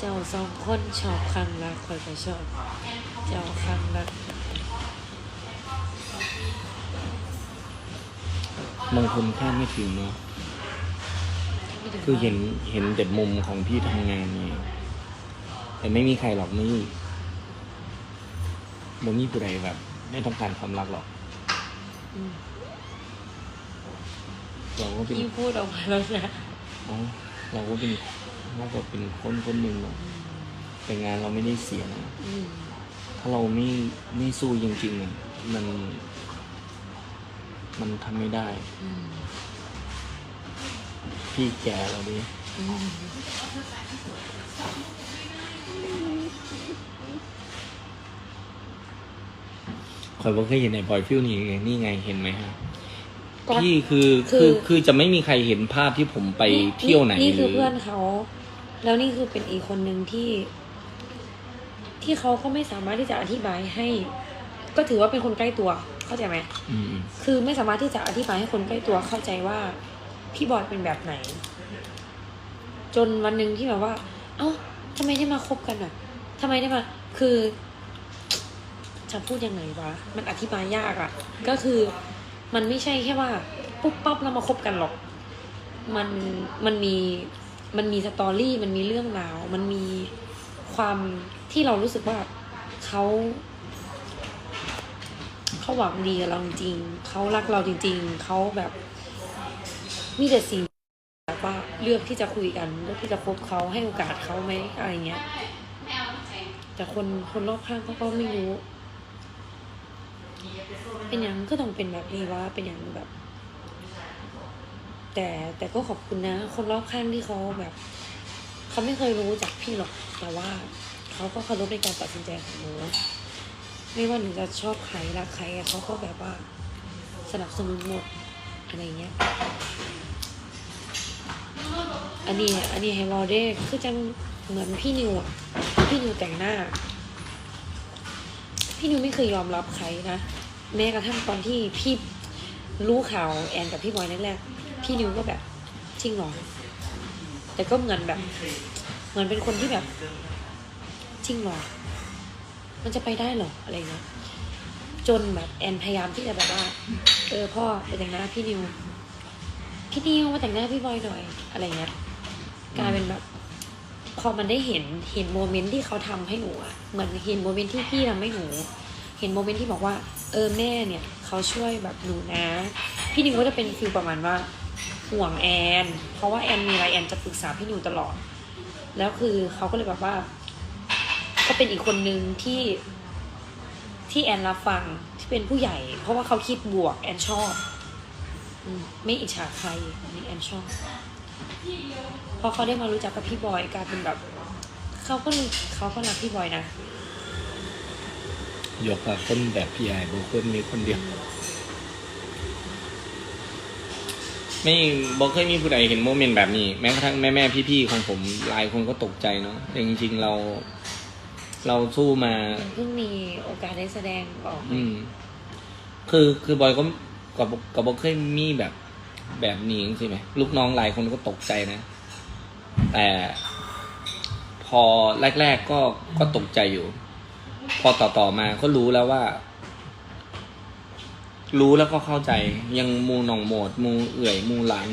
เจ้าสองคนชอบครั้งรักคอยก็ชอบ เจ้าครั้งรักบางคนคาดไม่ถึงเนาะไม่ถึงคือเห็นเห็นแต่มุมของพี่ทำงานไงแต่ไม่มีใครหรอกไม่บ่มีผู้ใดแบบ ไม่ต้องการความรักหรอกอืมเราก็เป็นพี่พูดออกมาแล้วนะอ๋อเราก็เป็น เราก็เป็นคนคนหนึ่งเนาะแต่งานเราไม่ได้เสียนะอืมถ้าเราไม่ไม่สู้จริงๆอะมัน มันทำไม่ได้ อืมพี่แก่แล้วดิอืมคอยบอกเคยเห็นในบอยฟิลนี่ไงนี่ไงเห็นไหมฮะก็ พี่คือคืคืออคือจะไม่มีใครเห็นภาพที่ผมไปเที่ยวไหนนี่หคืรืออเพื่อนเขา แล้วนี่คือเป็นอีกคนหนึ่งที่ ที่เขาเขาไม่สามารถที่จะอธิบายให้ ก็ถือว่าเป็นคนใกล้ตัว เข้าใจไหมอืมคือไม่สามารถที่จะอธิบายให้คนใกล้ตัวเข้าใจว่า พี่บอยเป็นแบบไหน จนวันหนึ่งที่แบบว่า เอ้าทำไมได้มาคบกันอะทำไมได้มา คือจะพูดยังไงวะ มันอธิบายยากอะ ก็คือมันไม่ใช่แค่ว่า ปุ๊บปั๊บแล้วมาคบกันหรอก มันมันมี มันมีสตอรี่มันมีเรื่องราว มันมีความที่เรารู้สึกว่าเขาเขาหวังดีกับเราจริงเขารักเราจริง ๆเขาแบบมีแต่สิ่งแบบว่าเลือกที่จะคุยกันเลือกที่จะคบเขาให้โอกาสเขาไหมอะไรเงี้ยแต่คนคนรอบข้างเขาก็ไม่รู้ เป็นอย่างก็ต้องเป็นแบบนี้ว่าเป็นอย่างแบบ แต่แต่ก็ขอบคุณนะ คนรอบข้างที่เขาแบบเขาไม่เคยรู้จากพี่หรอก แต่ว่าเขาก็เคารพในการตัดสินใจของหนูไม่ว่าหนูจะชอบใครรักใครเขาก็แบบว่าสนับสนุนหมดอะไรเงี้ย อันนี้อันนี้ให้วอลเด้คือจังเหมือนพี่นิวอะพี่นิวแต่งหน้า พี่นิวไม่เคยยอมรับใครนะแม้กระทั่งตอนที่พี่รู้ข่าวแอนกับพี่บอยแรกๆ พี่นิวก็แบบจริงหรอ แต่ก็เหมือนแบบ เหมือนเป็นคนที่แบบ จริงหรอ มันจะไปได้หรออะไรเงี้ยจนแบบแอนพยายามที่จะแบบว่า เออพ่อไปแต่งหน้าพี่นิว พี่นิวมาแต่งหน้าพี่บอยหน่อยอะไรเงี้ยกลายเป็นแบบ พอมันได้เห็นเห็นโมเมนต์ที่เขาทำให้หนูอะเหมือนเห็นโมเมนต์ที่พี่ทำให้หนู เห็นโมเมนต์ที่บอกว่า เออแม่เนี่ย เขาช่วยแบบหนูนะ พี่นิวก็จะเป็นฟีลประมาณว่า ห่วงแอน เพราะว่าแอนมีอะไรแอนจะปรึกษาพี่นิวตลอด แล้วคือเขาก็เลยแบบว่า ก็เป็นอีกคนนึงที่ที่แอนรับฟังที่เป็นผู้ใหญ่ เพราะว่าเขาคิดบวกแอนชอบอมไม่อิจฉาใครนี่แอนชอบพอเขาได้มารู้จักกับพี่บอยกลายเป็นแบบเขาก็เขาก็รักพี่บอยนะ ยกกับคนแบบพี่ไอ้บุคคลมีคนเดียว ไม่บอกเคยมีผู้ใดเห็นโมเมนต์แบบนี้ แม้กระทั่งแม่แม่พี่พี่ๆของผมหลายคนก็ตกใจเนาะแต่จริง ๆเรา เราสู้มาเพิ่งมีโอกาสได้แสดงออกอืม คือคือบอยก็กับกับบอกเคยมีแบบแบบนี้ใช่ไหมลูกน้องหลายคนก็ตกใจนะ แต่พอแรก ๆ ก็ก็ตกใจอยู่ พอต่อต่อมาก็รู้แล้วว่า รู้แล้วก็เข้าใจยังมูหนองโหมดมูเอื่อยมูหลาน